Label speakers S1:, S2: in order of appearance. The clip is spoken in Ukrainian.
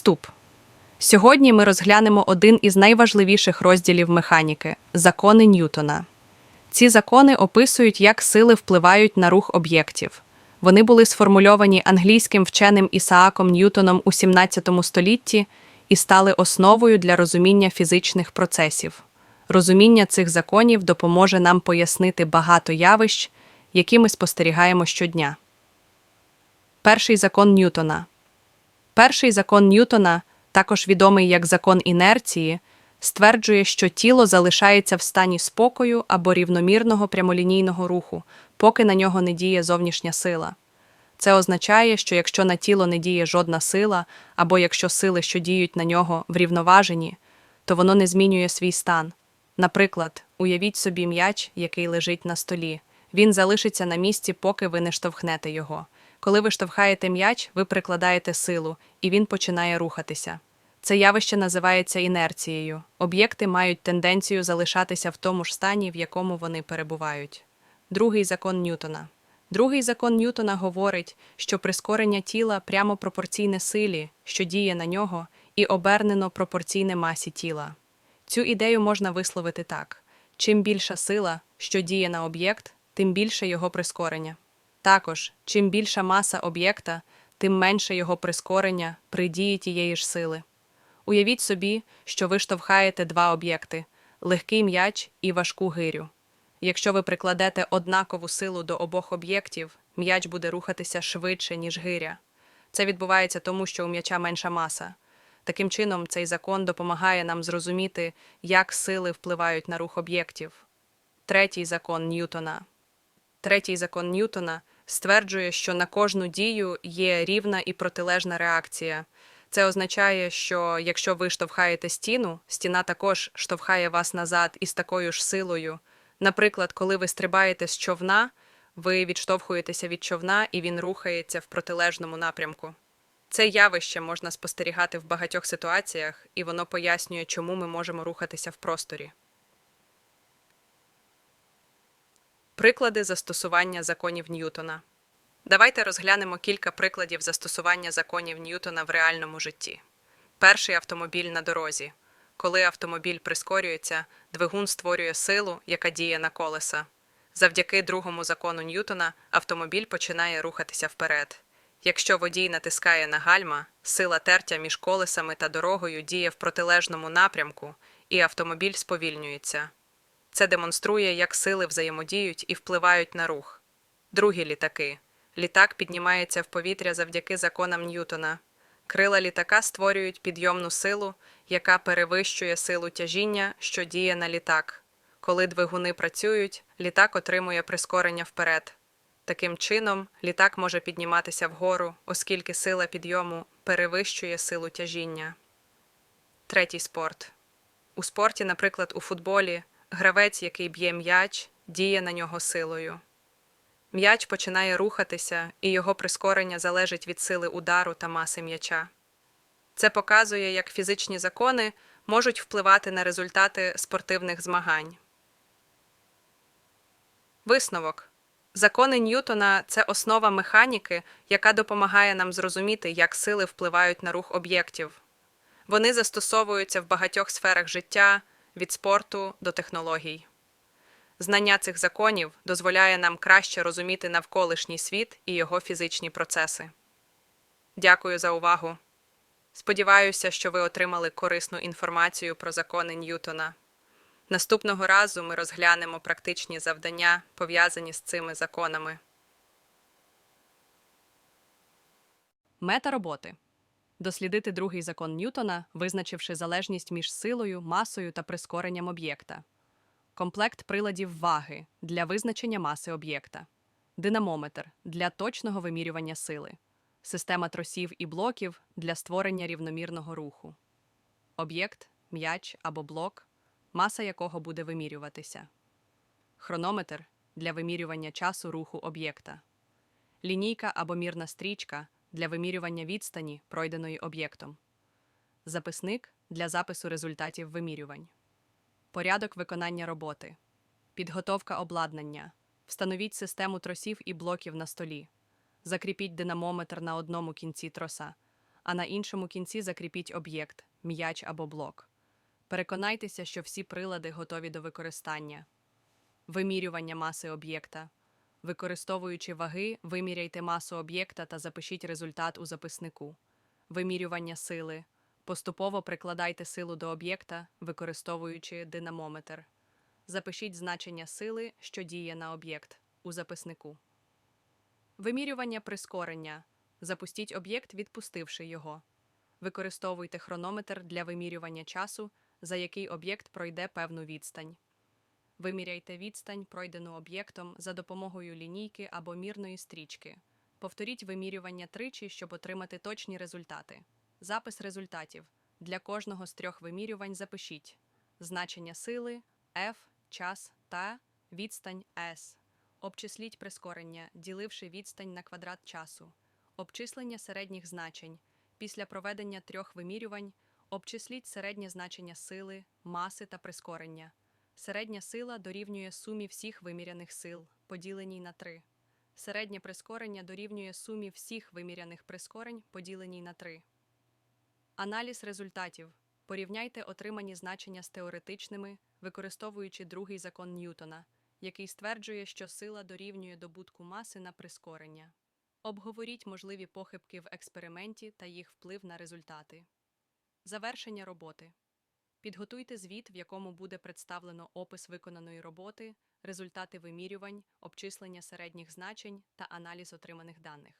S1: Вступ. Сьогодні ми розглянемо один із найважливіших розділів механіки закони Ньютона. Ці закони описують, як сили впливають на рух об'єктів. Вони були сформульовані англійським вченим Ісааком Ньютоном у 17 столітті і стали основою для розуміння фізичних процесів. Розуміння цих законів допоможе нам пояснити багато явищ, які ми спостерігаємо щодня. Перший закон Ньютона. Перший закон Ньютона, також відомий як закон інерції, стверджує, що тіло залишається в стані спокою або рівномірного прямолінійного руху, поки на нього не діє зовнішня сила. Це означає, що якщо на тіло не діє жодна сила, або якщо сили, що діють на нього, врівноважені, то воно не змінює свій стан. Наприклад, уявіть собі м'яч, який лежить на столі. Він залишиться на місці, поки ви не штовхнете його. Коли ви штовхаєте м'яч, ви прикладаєте силу, і він починає рухатися. Це явище називається інерцією. Об'єкти мають тенденцію залишатися в тому ж стані, в якому вони перебувають. Другий закон Ньютона. Другий закон Ньютона говорить, що прискорення тіла прямо пропорційне силі, що діє на нього, і обернено пропорційне масі тіла. Цю ідею можна висловити так: чим більша сила, що діє на об'єкт, тим більше його прискорення. Також, чим більша маса об'єкта, тим менше його прискорення при дії тієї ж сили. Уявіть собі, що ви штовхаєте два об'єкти легкий м'яч і важку гирю. Якщо ви прикладете однакову силу до обох об'єктів, м'яч буде рухатися швидше, ніж гиря. Це відбувається тому, що у м'яча менша маса. Таким чином, цей закон допомагає нам зрозуміти, як сили впливають на рух об'єктів. Третій закон Ньютона. Третій закон Ньютона стверджує, що на кожну дію є рівна і протилежна реакція. Це означає, що якщо ви штовхаєте стіну, стіна також штовхає вас назад із такою ж силою. Наприклад, коли ви стрибаєте з човна, ви відштовхуєтеся від човна і він рухається в протилежному напрямку. Це явище можна спостерігати в багатьох ситуаціях, і воно пояснює, чому ми можемо рухатися в просторі. Приклади застосування законів Ньютона. Давайте розглянемо кілька прикладів застосування законів Ньютона в реальному житті. Перший автомобіль на дорозі. Коли автомобіль прискорюється, двигун створює силу, яка діє на колеса. Завдяки другому закону Ньютона автомобіль починає рухатися вперед. Якщо водій натискає на гальма, сила тертя між колесами та дорогою діє в протилежному напрямку, і автомобіль сповільнюється. Це демонструє, як сили взаємодіють і впливають на рух. Другі літаки. Літак піднімається в повітря завдяки законам Ньютона. Крила літака створюють підйомну силу, яка перевищує силу тяжіння, що діє на літак. Коли двигуни працюють, літак отримує прискорення вперед. Таким чином, літак може підніматися вгору, оскільки сила підйому перевищує силу тяжіння. Третій спорт. У спорті, наприклад, у футболі, гравець, який б'є м'яч, діє на нього силою. М'яч починає рухатися, і його прискорення залежить від сили удару та маси м'яча. Це показує, як фізичні закони можуть впливати на результати спортивних змагань. Висновок. Закони Ньютона це основа механіки, яка допомагає нам зрозуміти, як сили впливають на рух об'єктів. Вони застосовуються в багатьох сферах життя від спорту до технологій. Знання цих законів дозволяє нам краще розуміти навколишній світ і його фізичні процеси. Дякую за увагу. Сподіваюся, що ви отримали корисну інформацію про закони Ньютона. Наступного разу ми розглянемо практичні завдання, пов'язані з цими законами. Мета роботи дослідити другий закон Ньютона, визначивши залежність між силою, масою та прискоренням об'єкта. Комплект приладів ваги для визначення маси об'єкта, динамометр для точного вимірювання сили, система тросів і блоків для створення рівномірного руху, об'єкт, м'яч або блок, маса якого буде вимірюватися, хронометр для вимірювання часу руху об'єкта, лінійка або мірна стрічка для вимірювання відстані, пройденої об'єктом, записник для запису результатів вимірювань. Порядок виконання роботи. Підготовка обладнання. Встановіть систему тросів і блоків на столі. Закріпіть динамометр на одному кінці троса, а на іншому кінці закріпіть об'єкт м'яч або блок. Переконайтеся, що всі прилади готові до використання. Вимірювання маси об'єкта. Використовуючи ваги, виміряйте масу об'єкта та запишіть результат у записнику. Вимірювання сили. Поступово прикладайте силу до об'єкта, використовуючи динамометр. Запишіть значення сили, що діє на об'єкт, у записнику. Вимірювання прискорення. Запустіть об'єкт, відпустивши його. Використовуйте хронометр для вимірювання часу, за який об'єкт пройде певну відстань. Виміряйте відстань, пройдену об'єктом за допомогою лінійки або мірної стрічки. Повторіть вимірювання тричі, щоб отримати точні результати. Запис результатів. Для кожного з трьох вимірювань запишіть значення сили F, час та відстань S. Обчисліть прискорення, діливши відстань на квадрат часу. Обчислення середніх значень. Після проведення трьох вимірювань обчисліть середнє значення сили, маси та прискорення. Середня сила дорівнює сумі всіх виміряних сил, поділеній на 3. Середнє прискорення дорівнює сумі всіх виміряних прискорень, поділеній на 3. Аналіз результатів. Порівняйте отримані значення з теоретичними, використовуючи другий закон Ньютона, який стверджує, що сила дорівнює добутку маси на прискорення. Обговоріть можливі похибки в експерименті та їх вплив на результати. Завершення роботи. Підготуйте звіт, в якому буде представлено опис виконаної роботи, результати вимірювань, обчислення середніх значень та аналіз отриманих даних.